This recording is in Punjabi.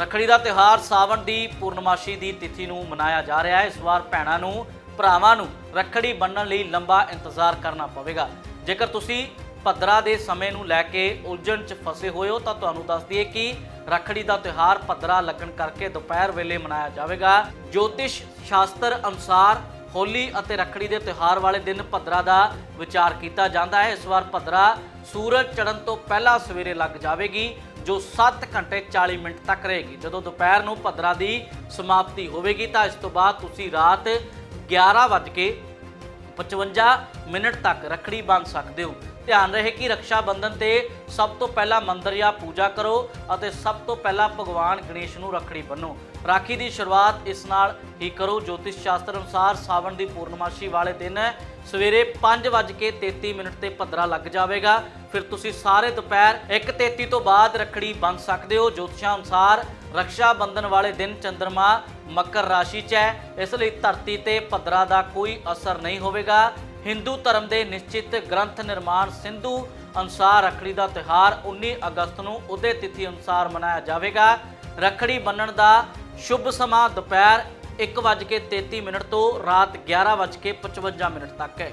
ਰੱਖੜੀ ਦਾ ਤਿਉਹਾਰ ਸਾਵਣ ਦੀ ਪੂਰਨਮਾਸ਼ੀ ਦੀ ਤਿਥੀ ਨੂੰ ਮਨਾਇਆ ਜਾ ਰਿਹਾ ਹੈ। ਇਸ ਵਾਰ ਭੈਣਾਂ ਨੂੰ, ਭਰਾਵਾਂ ਨੂੰ ਰੱਖੜੀ ਬੰਨਣ ਲਈ ਲੰਬਾ ਇੰਤਜ਼ਾਰ ਕਰਨਾ ਪਵੇਗਾ। ਜੇਕਰ ਤੁਸੀਂ ਭੱਦਰਾ ਦੇ ਸਮੇਂ ਨੂੰ ਲੈ ਕੇ ਉਲਝਣ 'ਚ ਫਸੇ ਹੋਏ ਹੋ, ਤਾਂ ਤੁਹਾਨੂੰ ਦੱਸ ਦਈਏ ਕਿ ਰੱਖੜੀ ਦਾ ਤਿਉਹਾਰ ਭੱਦਰਾ ਲੱਗਣ ਕਰਕੇ ਦੁਪਹਿਰ ਵੇਲੇ ਮਨਾਇਆ ਜਾਵੇਗਾ। ਜੋਤਿਸ਼ ਸ਼ਾਸਤਰ ਅਨੁਸਾਰ ਹੋਲੀ ਅਤੇ ਰੱਖੜੀ ਦੇ ਤਿਉਹਾਰ ਵਾਲੇ ਦਿਨ ਭੱਦਰਾ ਦਾ ਵਿਚਾਰ ਕੀਤਾ ਜਾਂਦਾ ਹੈ। ਇਸ ਵਾਰ ਭੱਦਰਾ ਸੂਰਜ ਚੜ੍ਹਨ ਤੋਂ ਪਹਿਲਾਂ ਸਵੇਰੇ ਲੱਗ ਜਾਵੇਗੀ। ਜੋ 7 ਘੰਟੇ 40 ਮਿੰਟ ਤੱਕ ਰਹੇਗੀ। ਜਦੋਂ ਦੁਪਹਿਰ ਨੂੰ ਭੱਦਰਾ ਦੀ ਸਮਾਪਤੀ ਹੋਵੇਗੀ ਤਾਂ ਇਸ ਤੋਂ ਬਾਅਦ ਤੁਸੀਂ ਰਾਤ 11:55 ਮਿੰਟ ਤੱਕ ਰੱਖੜੀ ਬੰਨ ਸਕਦੇ ਹੋ। ਧਿਆਨ ਰਹੇ ਕਿ ਰੱਖਿਆ ਬੰਧਨ ਤੇ ਸਭ ਤੋਂ ਪਹਿਲਾਂ ਮੰਦਰ ਜਾਂ ਪੂਜਾ ਕਰੋ ਅਤੇ ਸਭ ਤੋਂ ਪਹਿਲਾਂ ਭਗਵਾਨ ਗਣੇਸ਼ ਨੂੰ ਰੱਖੜੀ ਬੰਨੋ। ਰਾਖੀ ਦੀ ਸ਼ੁਰੂਆਤ ਇਸ ਨਾਲ ਹੀ ਕਰੋ। ਜੋਤਿਸ਼ ਸ਼ਾਸਤਰ ਅਨੁਸਾਰ ਸਾਵਣ ਦੀ ਪੂਰਨਮਾਸ਼ੀ ਵਾਲੇ ਦਿਨ ਸਵੇਰੇ 5:33 ਮਿੰਟ ਤੇ ਭੱਦਰਾ ਲੱਗ ਜਾਵੇਗਾ। ਫਿਰ ਤੁਸੀਂ ਸਾਰੇ ਦੁਪਹਿਰ 1:33 ਤੋਂ ਬਾਅਦ ਰੱਖੜੀ ਬੰਨ ਸਕਦੇ ਹੋ। ਜੋਤਿਸ਼ਾਂ ਅਨੁਸਾਰ ਰੱਖਿਆ ਬੰਧਨ ਵਾਲੇ ਦਿਨ ਚੰ드ਰਮਾ ਮਕਰ ਰਾਸ਼ੀ 'ਚ ਹੈ। ਇਸ ਲਈ ਧਰਤੀ ਤੇ ਭੱਦਰਾ ਦਾ ਕੋਈ ਅਸਰ ਨਹੀਂ ਹੋਵੇਗਾ। ਹਿੰਦੂ ਧਰਮ ਦੇ ਨਿਸ਼ਚਿਤ ਗ੍ਰੰਥ ਨਿਰਮਾਣ ਸਿੰਧੂ ਅਨੁਸਾਰ ਰੱਖੜੀ ਦਾ ਤਿਉਹਾਰ 19 ਅਗਸਤ ਨੂੰ ਉਦੇ ਤਿਥੀ ਅਨੁਸਾਰ ਮਨਾਇਆ ਜਾਵੇਗਾ। ਰੱਖੜੀ ਬੰਨਣ ਦਾ ਸ਼ੁਭ ਸਮਾਂ ਦੁਪਹਿਰ 1:33 ਮਿੰਟ ਤੋਂ ਰਾਤ 11:55 ਮਿੰਟ ਤੱਕ ਹੈ।